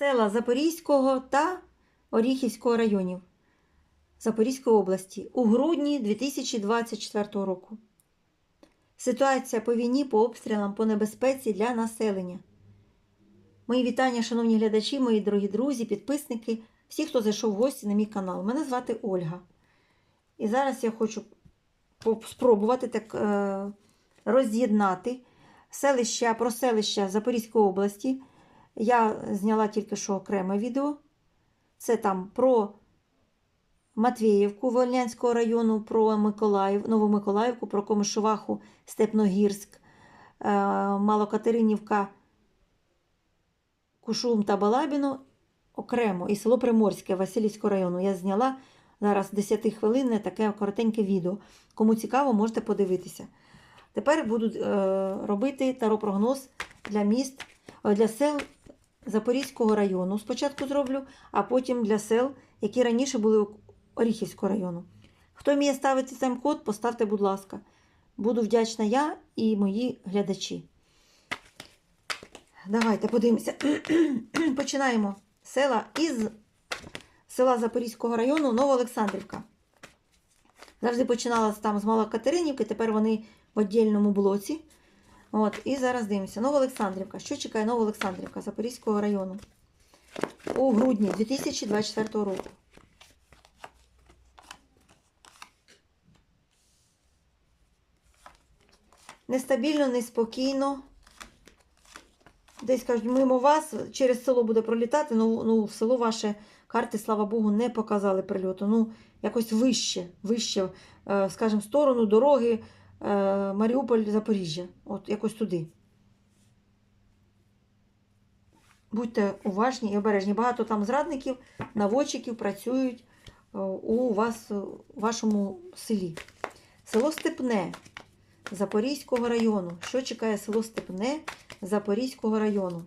села Запорізького та Оріхівського районів Запорізької області у грудні 2024 року. Ситуація по війні, по обстрілам, по небезпеці для населення. Мої вітання, шановні глядачі, мої дорогі друзі, підписники, всі, хто зайшов в гості на мій канал. Мене звати Ольга. І зараз я хочу спробувати так е, роз'єднати селища про селища Запорізької області. Я зняла тільки що окреме відео. Це там про Матвіївку Вольнянського району, про Миколаїв, Новомиколаївку, про Комишуваху, Степногірськ, е, Малокатеринівка, Кушум та Балабіно окремо і село Приморське Васильівського району. Я зняла зараз 10 хвилинне таке коротеньке відео. Кому цікаво, можете подивитися. Тепер буду е, робити таропрогноз для міст, е, для сел Запорізького району. Спочатку зроблю, а потім для сел, які раніше були у Оріхівського району. Хто вміє ставити тайм-код, поставте, будь ласка. Буду вдячна я і мої глядачі. Давайте подивимося. Починаємо. Села із села Запорізького району Новоолександрівка. Завжди починала там з Малокатеринівки, тепер вони в віддільному блоці. От, і зараз дивимося. Новоолександрівка. Що чекає Новоолександрівка Запорізького району у грудні 2024 року? Нестабільно, неспокійно. Десь кажуть, мимо вас через село буде пролітати. Ну, ну в село ваше карти, слава Богу, не показали прильоту. Ну, якось вище, вище, е, скажімо, сторону дороги Маріуполь, Запоріжжя. От якось туди. Будьте уважні і обережні. Багато там зрадників, наводчиків працюють е, у вас, е, у вашому селі. Село Степне Запорізького району. Що чекає село Степне Запорізького району?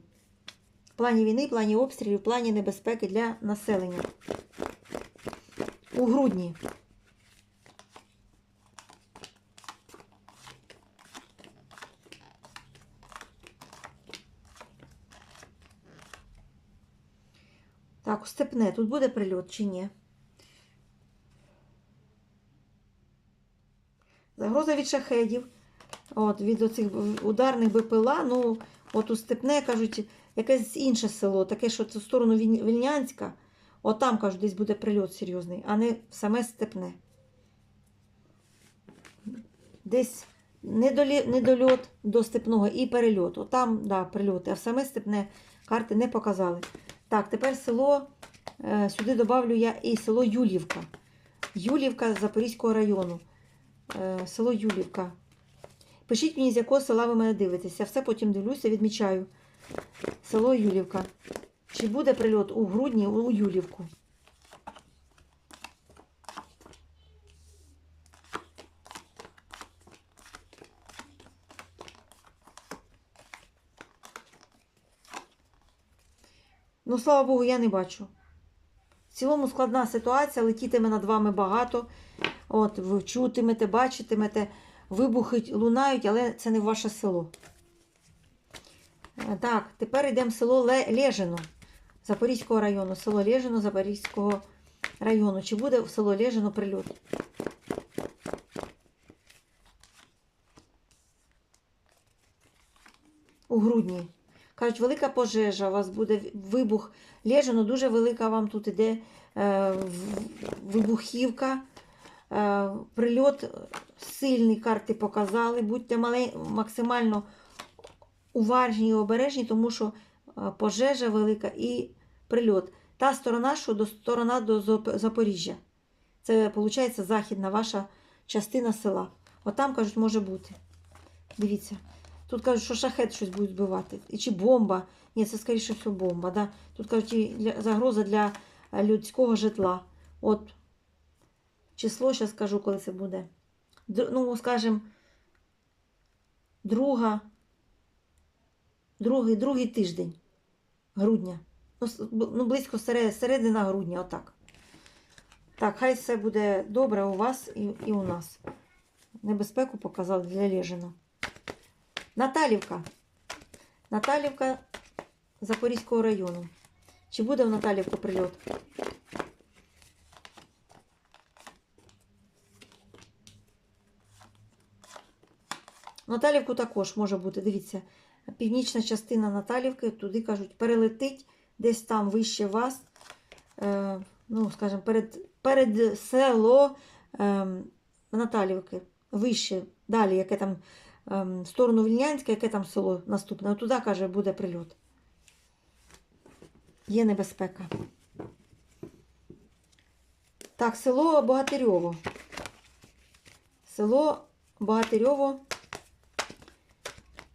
В плані війни, в плані обстрілів, в плані небезпеки для населення. У грудні. Так, у Степне. Тут буде прильот чи ні? Загроза від шахедів. От, від оцих ударних БПЛА. Ну, от у Степне, кажуть, якесь інше село, таке, що це в сторону Вільнянська. От там, кажуть, десь буде прильот серйозний, а не саме Степне. Десь недольот до Степного і перельот. От там, да, прильоти, а в саме Степне карти не показали. Так, тепер село, е, сюди добавлю я і село Юлівка. Юлівка з Запорізького району. Е, село Юлівка. Пишіть мені, з якого села ви мене дивитеся. Все потім дивлюся, відмічаю. Село Юлівка. Чи буде прильот у грудні у Юлівку? Ну, слава Богу, я не бачу. В цілому складна ситуація, летітиме над вами багато. От, ви чутимете, бачитимете, вибухи лунають, але це не ваше село. Е, Так, тепер йдемо в село Лежино Запорізького району. Село Лежино Запорізького району. Чи буде в село Лежино прильот? У грудні. Кажуть, велика пожежа, у вас буде вибух. Лежино, дуже велика вам тут іде е, вибухівка. Е, прильот сильний карти показали. Будьте мале- максимально уважні і обережні, тому що е, пожежа велика і прильот. Та сторона, що до сторона до Запоріжжя. Це, виходить, західна ваша частина села. От там, кажуть, може бути. Дивіться. Тут кажуть, що шахет щось буде збивати. І чи бомба. Ні, це скоріше всього бомба. Да? Тут кажуть, і загроза для е, людського житла. От число, зараз скажу, коли це буде. Д- ну, скажімо, друга, другий, другий тиждень грудня. Ну, ну близько серед, середина грудня, отак. Так, хай все буде добре у вас і, і у нас. Небезпеку показали для Лежина. Наталівка. Наталівка Запорізького району. Чи буде в Наталівку прильот? Наталівку також може бути. Дивіться, північна частина Наталівки, туди кажуть, перелетить десь там вище вас. Е, ну, скажімо, перед, перед село е, Наталівки, вище, далі, яке там в сторону Вільнянська, яке там село наступне. От туди, каже, буде прильот. Є небезпека. Так, село Богатирьово. Село Богатирьово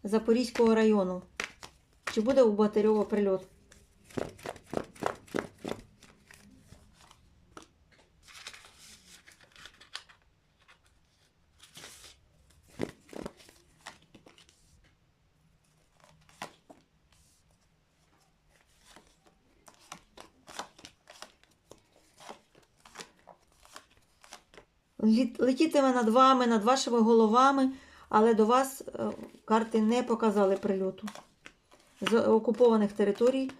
Запорізького району. Чи буде у Богатирьово прильот? Летітиме над вами, над вашими головами, але до вас е, карти не показали прильоту. З окупованих територій.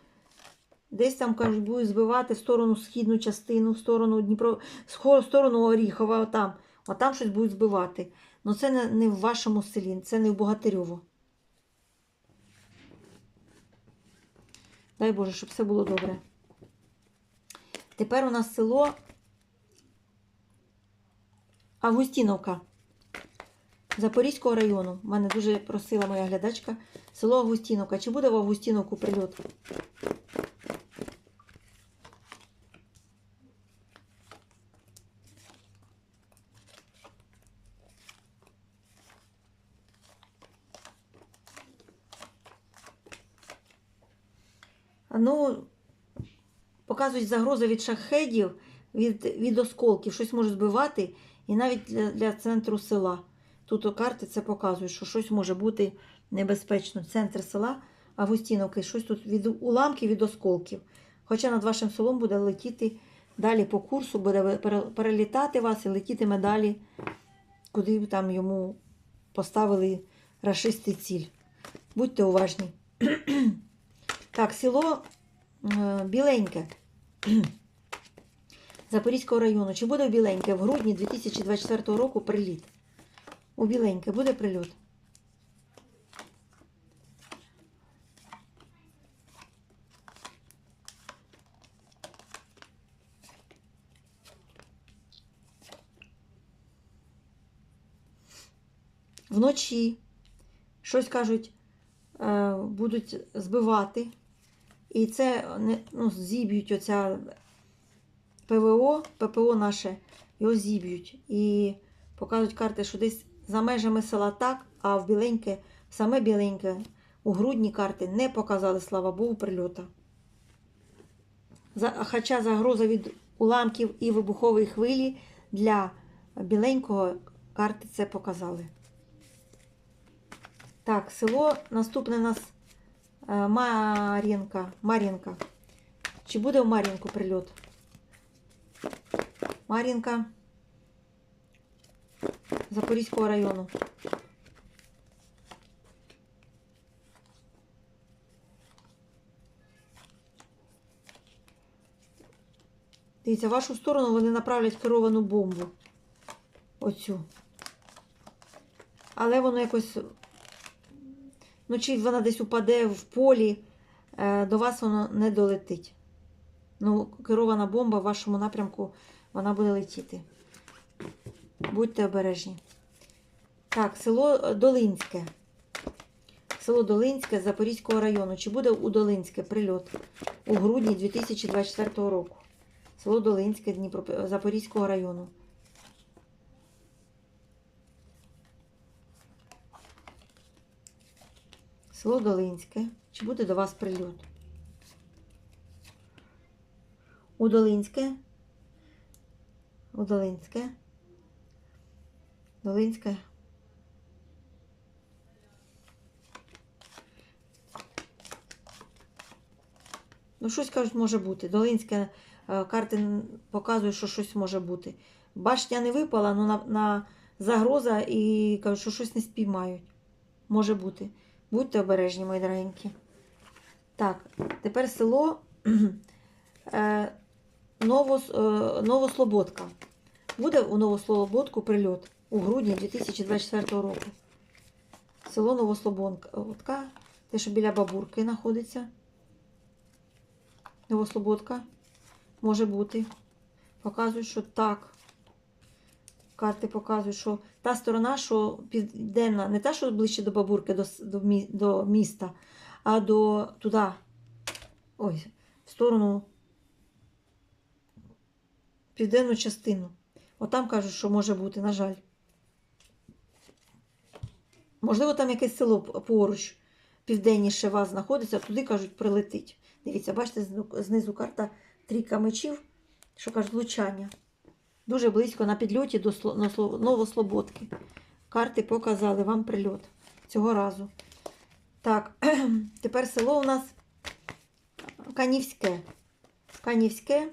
Десь там, кажуть, будуть збивати в сторону східну частину, в сторону Дніпро, в сторону Оріхова, отам. Отам щось будуть збивати. Ну це не в вашому селі, це не в Богатирьово. Дай Боже, щоб все було добре. Тепер у нас село Августіновка Запорізького району. Мене дуже просила моя глядачка. Село Августіновка. Чи буде в Августіновку прильот? Ну, показують загрози від шахедів, від, від осколків, щось може збивати, і навіть для, для центру села. Тут у карти це показують, що щось може бути небезпечно. Центр села Августіновки, щось тут від уламків від осколків. Хоча над вашим селом буде летіти далі по курсу, буде перелітати вас і летітиме далі, куди там йому поставили рашисти ціль. Будьте уважні. Так, село е, Біленьке Запорізького району. Чи буде у Біленьке в грудні 2024 року приліт? У Біленьке буде прильот? Вночі щось кажуть, е, будуть збивати. І це ну, зіб'ють оця ПВО, ППО наше, його зіб'ють. І показують карти, що десь за межами села так, а в біленьке, саме біленьке, у грудні карти не показали, слава Богу, прильота. Хоча загроза від уламків і вибухової хвилі для біленького карти це показали. Так, село наступне у нас е, Мар'їнка. Мар'їнка. Чи буде в Мар'їнку прильот? Мар'їнка Запорізького району. Дивіться, в вашу сторону вони направлять керовану бомбу. Оцю. Але воно якось. Ну, чи вона десь упаде в полі, е, до вас воно не долетить. Ну, керована бомба в вашому напрямку вона буде летіти. Будьте обережні. Так, село Долинське. Село Долинське Запорізького району. Чи буде у Долинське прильот у грудні 2024 року? Село Долинське Дніпро... Запорізького району. Село Долинське. Чи буде до вас прильот? У Долинське. У Долинське. Ну, щось кажуть, може бути. Долинське е, карти показують, що щось може бути. Башня не випала, ну на, на загроза і кажуть, що щось не спіймають. Може бути. Будьте обережні, мої дорогенькі. Так, тепер село е, Е, Новослободка. Буде у Новослободку прильот у грудні 2024 року. Село Новослободка, те, що біля бабурки знаходиться. Новослободка може бути. Показують, що так. Карти показують, що та сторона, що південна, не та, що ближче до бабурки, до, до міста, а до туди. Ой, в сторону південну частину. Отам кажуть, що може бути, на жаль. Можливо, там якесь село поруч, південніше вас знаходиться, туди кажуть, прилетить. Дивіться, бачите, знизу карта трійка мечів, що кажуть, влучання. Дуже близько на підльоті до Новослободки. Карти показали вам прильот цього разу. Так, тепер село у нас Канівське. Канівське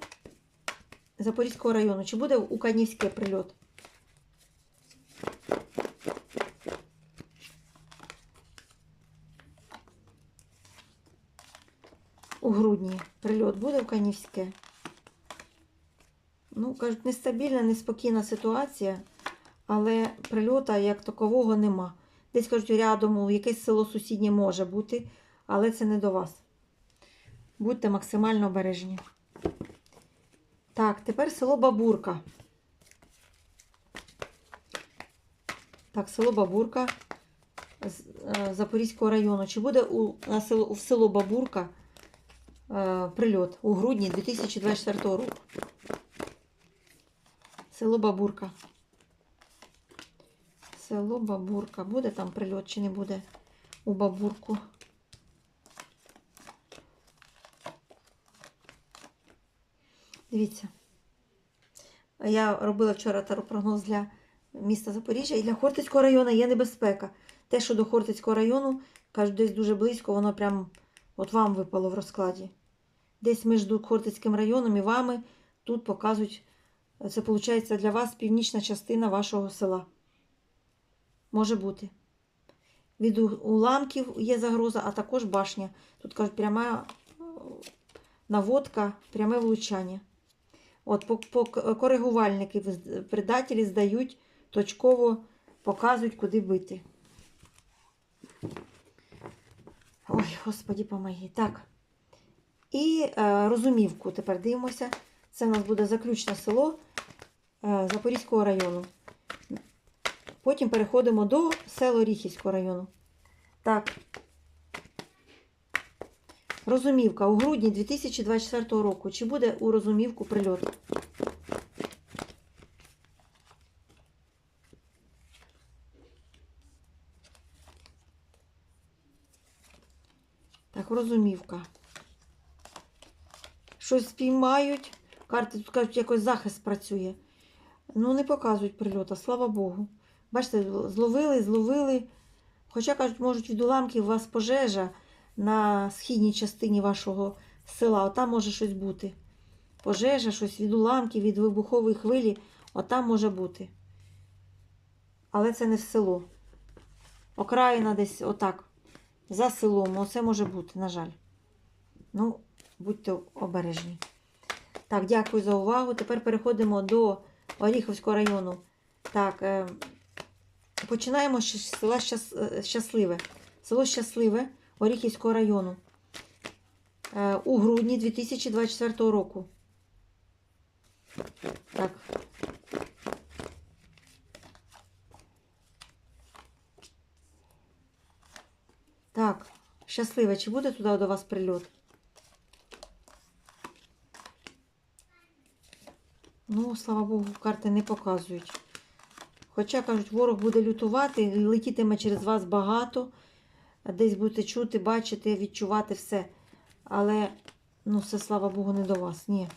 Запорізького району. Чи буде у Канівське прильот? У грудні прильот буде в Канівське. Ну, кажуть, нестабільна, неспокійна ситуація, але прильота як такового нема. Десь кажуть, рядом якесь село сусіднє може бути, але це не до вас. Будьте максимально обережні. Так, тепер село Бабурка. Так, село Бабурка е, Запорізького району. Чи буде у, на село, в село Бабурка е, прильот у грудні 2024 року? Село Бабурка. Село Бабурка. Буде там прильот чи не буде у Бабурку? Дивіться. Я робила вчора таропрогноз для міста Запоріжжя і для Хортицького району є небезпека. Те, що до Хортицького району, кажуть, десь дуже близько, воно прям от вам випало в розкладі. Десь між Хортицьким районом і вами тут показують, це виходить для вас північна частина вашого села. Може бути. Від уламків є загроза, а також башня. Тут кажуть, пряма е, наводка, пряме влучання. От по, по коригувальники предателі здають точково, показують, куди бити. Ой, господі помоги. Так. І е, розумівку тепер дивимося. Це в нас буде заключне село е, Запорізького району. Потім переходимо до села Оріхівського району. Так. Розумівка у грудні 2024 року. Чи буде у розумівку прильот? Так, розумівка. Щось спіймають. Карти тут кажуть, якось захист працює. Ну, не показують прильота, слава Богу. Бачите, зловили, зловили. Хоча, кажуть, можуть від уламків у вас пожежа на східній частині вашого села. Отам може щось бути. Пожежа, щось від уламків, від вибухової хвилі. Отам може бути. Але це не в село. Окраїна десь отак. За селом. Оце може бути, на жаль. Ну, будьте обережні. Так, дякую за увагу. Тепер переходимо до Оріховського району. Так, е, починаємо з села е, Щасливе. Село Щасливе Оріхівського району. Е, у грудні 2024 року. Так. Так, щасливе, чи буде туди до вас прильот? Ну, слава Богу, карти не показують. Хоча, кажуть, ворог буде лютувати, летітиме через вас багато, десь будете чути, бачити, відчувати все. Але, ну, все, слава Богу, не до вас. Ні.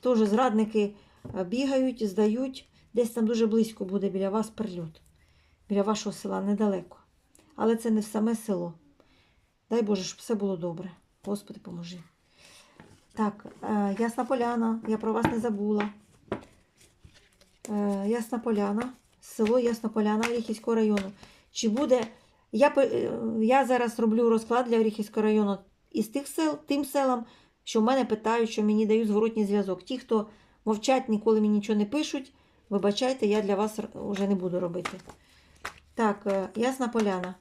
Теж зрадники е, бігають, здають. Десь там дуже близько буде біля вас прильот. Біля вашого села недалеко. Але це не саме село. Дай Боже, щоб все було добре. Господи, поможи. Так, е, Ясна Поляна, я про вас не забула. Е, Ясна Поляна, село Ясна Поляна Оріхівського району. Чи буде. Я, е, я зараз роблю розклад для Оріхівського району із тих сел, тим селам, що в мене питають, що мені дають зворотній зв'язок. Ті, хто мовчать, ніколи мені нічого не пишуть, вибачайте, я для вас вже не буду робити. Так, е, Ясна Поляна.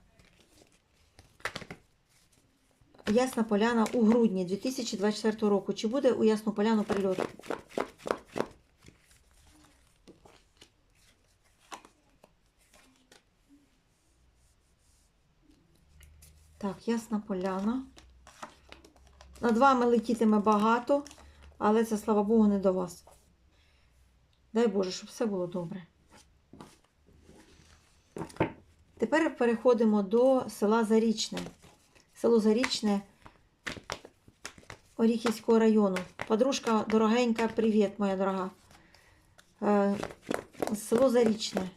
Ясна Поляна у грудні 2024 року. Чи буде у Ясну Поляну прильот? Так, Ясна Поляна. Над вами летітиме багато, але це, слава Богу, не до вас. Дай Боже, щоб все було добре. Тепер переходимо до села Зарічне. Село Зарічне Оріхівського району. Подружка дорогенька, привіт, моя дорога. Е, Село Зарічне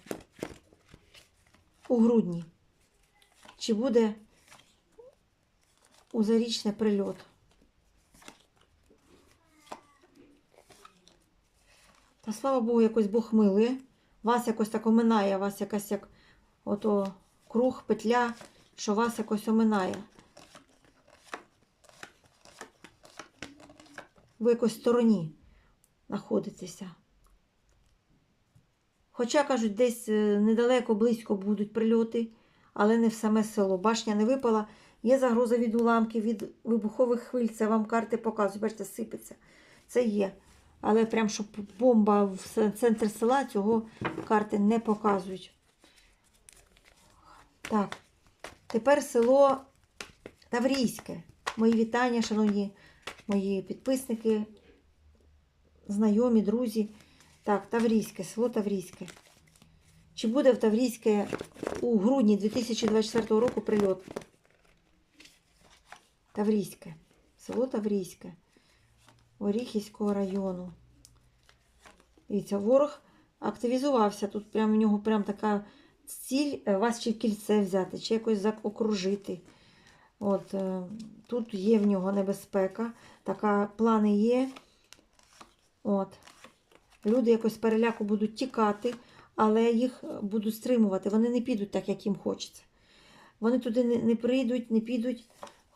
у грудні. Чи буде у Зарічне прильот? Та слава Богу, якось Бог милує. Вас якось так оминає, вас якась як ото круг, петля, що вас якось оминає. Ви якось в стороні знаходитеся. Хоча, кажуть, десь е, недалеко, близько будуть прильоти, але не в саме село. Башня не випала. Є загроза від уламків, від вибухових хвиль. Це вам карти показують. Бачите, сипеться. Це є. Але прям, щоб бомба в центр села, цього карти не показують. Так, тепер село Таврійське. Мої вітання, шановні мої підписники, знайомі, друзі. Так, Таврійське, село Таврійське. Чи буде в Таврійське у грудні 2024 року прильот? Таврійське. Село Таврійське. Оріхівського району. Дивіться, ворог активізувався. Тут прямо в нього прям така ціль е, вас чи в кільце взяти, чи якось окружити. От, е, тут є в нього небезпека. Така плани є. От. Люди якось переляку будуть тікати, але їх будуть стримувати. Вони не підуть так, як їм хочеться. Вони туди не, не прийдуть, не підуть.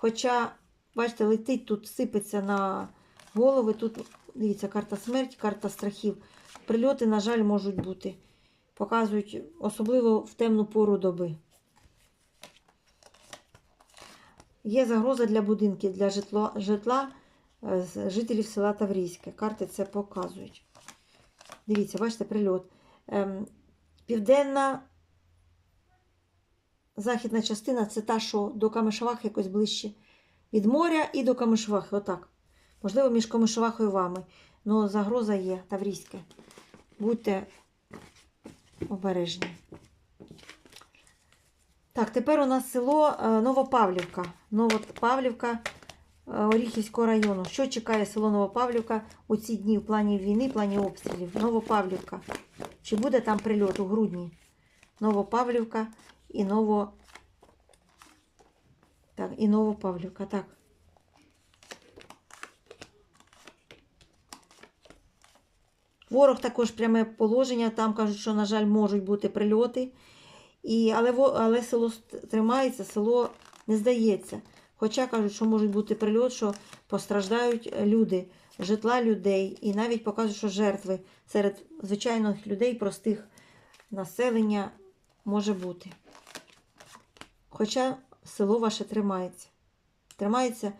Хоча, бачите, летить тут, сипеться на голови. Тут, дивіться, карта смерті, карта страхів. Прильоти, на жаль, можуть бути. Показують, особливо в темну пору доби. Є загроза для будинків, для житла, житла е, жителів села Таврійське. Карти це показують. Дивіться, бачите, прильот. Ем, південна західна частина це та, що до Камишевахи якось ближче. Від моря і до Камишевахи. Отак. Можливо, між Камишевахою і вами. Ну, загроза є Таврійське. Будьте обережні. Так, тепер у нас село е, Новопавлівка. Новопавлівка е, Оріхівського району. Що чекає село Новопавлівка у ці дні в плані війни, в плані обстрілів? Новопавлівка. Чи буде там прильот у грудні? Новопавлівка і. Так, і Новопавлівка. Так. Ворог також пряме положення. Там кажуть, що, на жаль, можуть бути прильоти. І, але, але село тримається, село не здається. Хоча кажуть, що можуть бути прильот, що постраждають люди, житла людей, і навіть показують, що жертви серед звичайних людей, простих населення може бути. Хоча село ваше тримається. Тримається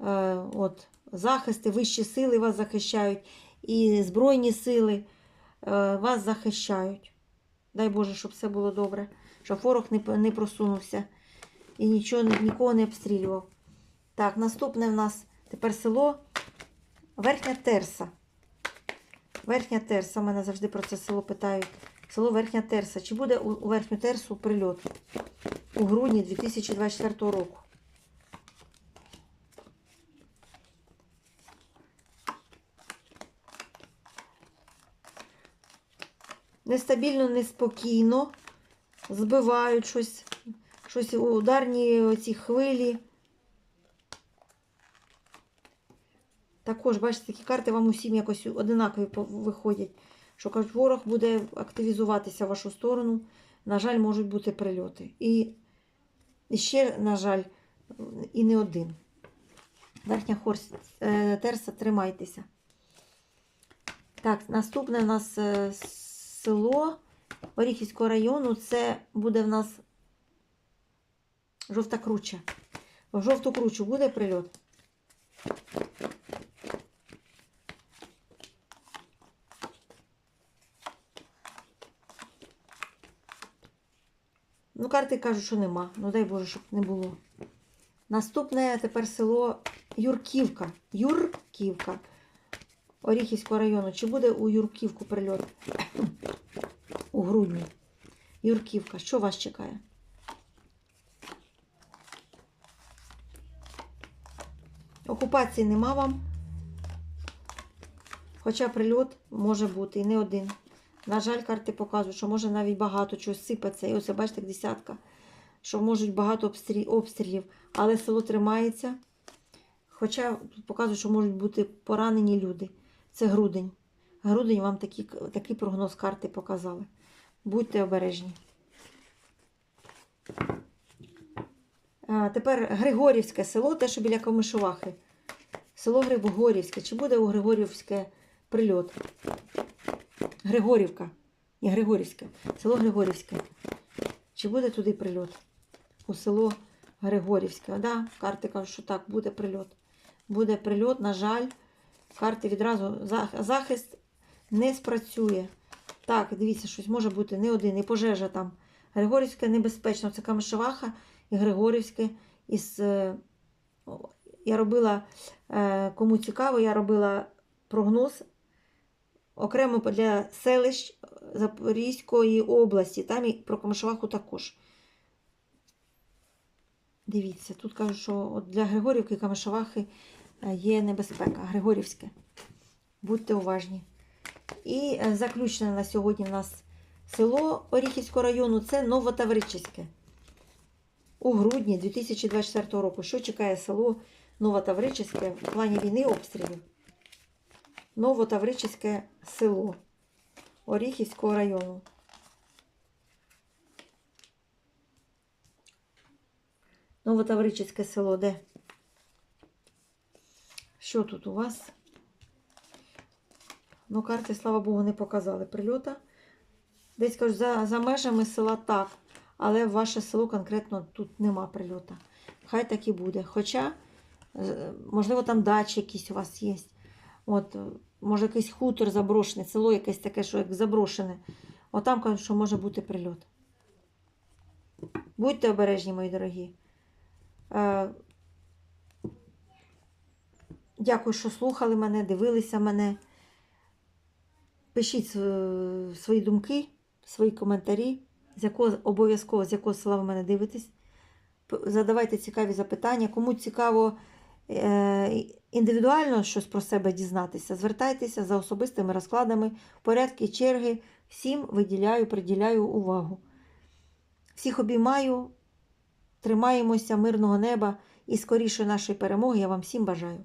е, от, захисти, вищі сили вас захищають, і Збройні сили е, вас захищають. Дай Боже, щоб все було добре, щоб ворог не, не просунувся і нічого, нікого не обстрілював. Так, наступне в нас тепер село Верхня Терса. Верхня Терса, мене завжди про це село питають. Село Верхня Терса. Чи буде у, Верхню Терсу прильот у грудні 2024 року? Нестабільно, неспокійно, збивають щось, щось ударні оці хвилі. Також, бачите, такі карти вам усім якось одинакові виходять. Що кажуть, ворог буде активізуватися в вашу сторону. На жаль, можуть бути прильоти. І, і ще, на жаль, і не один. Верхня Хорс, терса, тримайтеся. Так, наступне у нас е, село Оріхівського району. Це буде в нас жовта круча. В жовту кручу буде прильот? Карти кажуть, що нема. Ну дай Боже, щоб не було. Наступне тепер село Юрківка. Юрківка. Оріхівського району. Чи буде у Юрківку прильот? у грудні. Юрківка. Що вас чекає? Окупації нема вам. Хоча прильот може бути і не один. На жаль, карти показують, що може навіть багато чогось сипеться. І ось бачите, десятка, що можуть багато обстрілів, але село тримається. Хоча показують, що можуть бути поранені люди. Це грудень. Грудень вам такий, такий прогноз карти показали. Будьте обережні. А, тепер Григорівське село, те, що біля Комишувахи. Село Григорівське. Чи буде у Григорівське прильот? Григорівка. Не Григорівське. Село Григорівське. Чи буде туди прильот? У село Григорівське. Да, карти кажуть, що так, буде прильот. Буде прильот, на жаль, карти відразу захист не спрацює. Так, дивіться, щось може бути не один, і пожежа там. Григорівське небезпечно. Це Камишеваха і Григорівське. Із, е, я робила, е, кому цікаво, я робила прогноз окремо для селищ Запорізької області. Там і про Камишеваху також. Дивіться, тут кажуть, що для Григорівки і Камишевахи е, є небезпека. Григорівське. Будьте уважні. І е, заключне на сьогодні у нас село Оріхівського району це Новотавричиське. У грудні 2024 року. Що чекає село Новотавричиське в плані війни обстрілів? Новотавричиське село Оріхівського району. Новотавричиське село де? Що тут у вас? Ну, карти, слава Богу, не показали прильота. Десь кажуть, за, за межами села так, але в ваше село конкретно тут нема прильота. Хай так і буде. Хоча, е, можливо, там дачі якісь у вас є. От, е, може, якийсь хутор заброшений, село якесь таке, що як заброшене. От там кажуть, що може бути прильот. Будьте обережні, мої дорогі. Е, Дякую, що слухали мене, дивилися мене. Пишіть свої думки, свої коментарі, з якого обов'язково з якого села ви мене дивитесь. Задавайте цікаві запитання. Кому цікаво індивідуально щось про себе дізнатися, звертайтеся за особистими розкладами, порядки черги. Всім виділяю, приділяю увагу. Всіх обіймаю, тримаємося, мирного неба і скоріше нашої перемоги. Я вам всім бажаю.